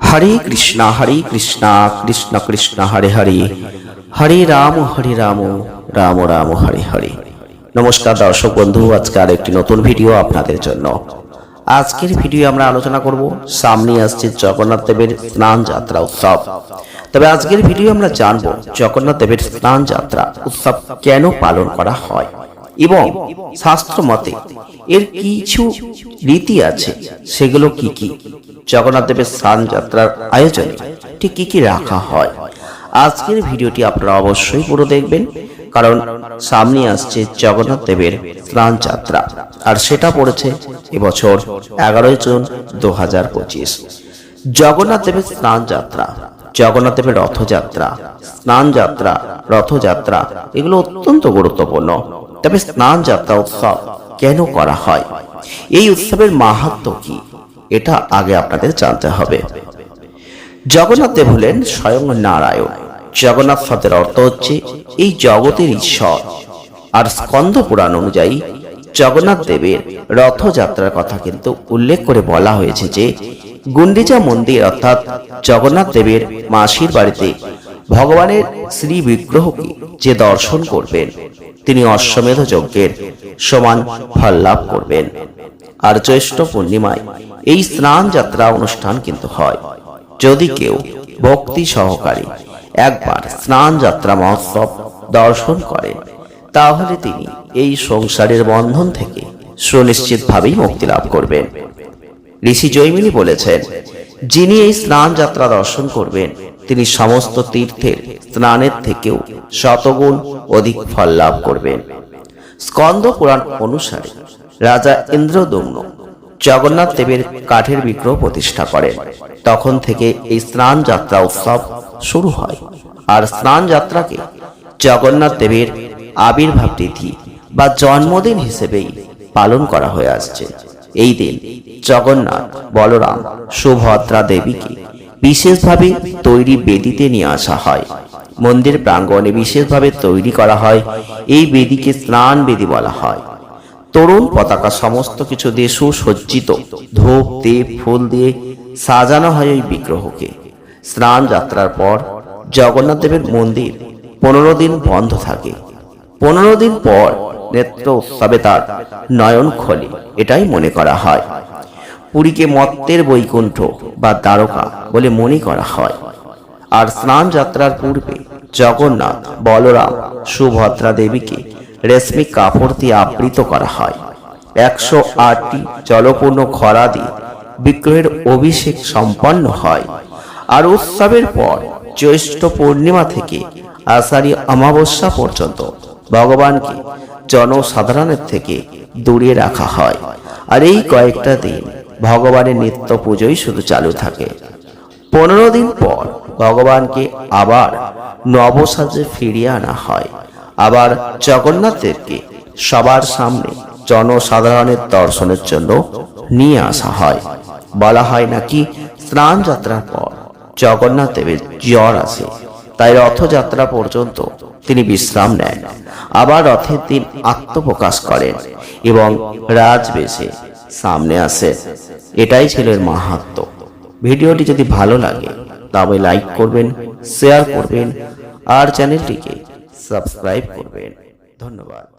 হরে কৃষ্ণ হরে কৃষ্ণ কৃষ্ণ কৃষ্ণ, হরে হরে। হরে রাম হরে রাম রাম রাম, হরে হরে। নমস্কার দর্শক বন্ধু, আজকে আর একটি নতুন ভিডিও আপনাদের জন্য। আজকের ভিডিও আমরা আলোচনা করব সামনে আসছে জগন্নাথ দেবের স্নান যাত্রা উৎসব। তবে আজকের ভিডিও আমরা জানব জগন্নাথ দেবের স্নান যাত্রা উৎসব কেন পালন করা হয় এবং শাস্ত্র মতে এর কিছু রীতি আছে, সেগুলো কি কি? জগন্নাথ দেবের স্নান যাত্রার আয়োজনে ঠিক কি কি রাখা হয়? আজকের ভিডিওটি আপনারা অবশ্যই পুরো দেখবেন, কারণ সামনে আসছে জগন্নাথ দেবের স্নান যাত্রা, আর সেটা পড়েছে এবছর এগারোই জুন দু হাজার পঁচিশ। জগন্নাথ দেবের স্নান যাত্রা, জগন্নাথ দেবের রথযাত্রা, স্নান যাত্রা, রথযাত্রা, এগুলো অত্যন্ত গুরুত্বপূর্ণ। তবে স্নান যাত্রা উৎসব কেন করা হয়? এই উৎসবের মাহাত্ম কি? এটা আগে আপনাদের জানতে হবে। জগন্নাথ দেব হলেন স্বয়ং নারায়ণ। জগন্নাথ শব্দের অর্থ হচ্ছে এই জগতের ঈশ্বর। আর স্কন্দ পুরাণ অনুযায়ী জগন্নাথ দেবের রথযাত্রার কথা কিন্তু উল্লেখ করে বলা হয়েছে যে, গুন্ডিচা মন্দির অর্থাৎ জগন্নাথ দেবের মাসির বাড়িতে ভগবানের শ্রী বিগ্রহকে যে দর্শন করবেন, তিনি অশ্বমেধ যজ্ঞের সমান ফল লাভ করবেন। আর জ্যৈষ্ঠ পূর্ণিমায় এই স্নান যাত্রা অনুষ্ঠান কিন্তু হয়। যদি কেউ ভক্তি সহকারে একবার স্নান যাত্রা মহোৎসব দর্শন করেন তাহলে তিনি এই সংসারের বন্ধন থেকে সুনিশ্চিতভাবেই মুক্তি লাভ করবেন। ঋষি জৈমিনী বলেছেন, যিনি এই স্নান যাত্রা দর্শন করবেন, তিনি সমস্ত তীর্থের স্নানের থেকেও শতগুণ অধিক ফল লাভ করবেন। স্কন্দ পুরাণ অনুসারে রাজা ইন্দ্রদম্ন জগন্নাথ দেবের কাঠের বিগ্রহ প্রতিষ্ঠা করেন তখন থেকে এই স্নান যাত্রা উৎসব শুরু হয়। আর স্নান যাত্রাকে জগন্নাথ দেবের আবির্ভাব তিথি বা জন্মদিন হিসেবেই পালন করা হয়ে আসছে। এই দিন জগন্নাথ বলরাম সুভদ্রা দেবীকে বিশেষভাবে তৈরি বেদিতে নিয়ে আসা হয়। মন্দির প্রাঙ্গণে বিশেষভাবে তৈরি করা হয়। এই বেদিকে স্নান বেদি বলা হয়। তরুণ পতাকা সমস্ত কিছু দিয়ে সুসজ্জিত। ধূপ দীপ ফুল দিয়ে সাজানো হয় ওই বিগ্রহকে। স্নান যাত্রার পর জগন্নাথ দেবের মন্দির পনেরো দিন বন্ধ থাকে। পনেরো দিন পর নেত্র উৎসবে তার নয়ন খোলে, এটাই মনে করা হয়। পুরীকে মত্তের বৈকুণ্ঠ বা দ্বারকা বলে মনে করা হয়। আর স্নান যাত্রার পূর্বে জগন্নাথ বলরাম সুভদ্রা দেবীকে রেশমি কাপড় দিয়ে আবৃত করা হয়। একশো আটটি জলপূর্ণ খরা দিয়ে বিগ্রহের অভিষেক সম্পন্ন হয়। আর উৎসবের পর জ্যৈষ্ঠ পূর্ণিমা থেকে আষাঢ়ী অমাবস্যা পর্যন্ত ভগবানকে জনসাধারণের থেকে দূরে রাখা হয়। আর এই কয়েকটা দিন ভগবানের নিত্য পুজোই শুধু চালু থাকে। পনেরো দিন পর ভগবানকে আবার নবসাজে ফিরিয়ে আনা হয়। আবার জগন্নাথদেরকে সবার সামনে জনসাধারণের দর্শনের জন্য নিয়ে আসা হয়। বলা হয় নাকি স্নান যাত্রার পর জগন্নাথ দেবের জ্বর আসে, তাই রথযাত্রা পর্যন্ত তিনি বিশ্রাম নেন। আবার রথের দিন আত্মপ্রকাশ করেন এবং রাজবেশে সামনে আসেন এটাই ছিল এর মাহাত্ম। ভিডিওটি যদি ভালো লাগে, তবে লাইক করবেন শেয়ার করবেন, আর চ্যানেলটিকে সাবস্ক্রাইব করবেন ধন্যবাদ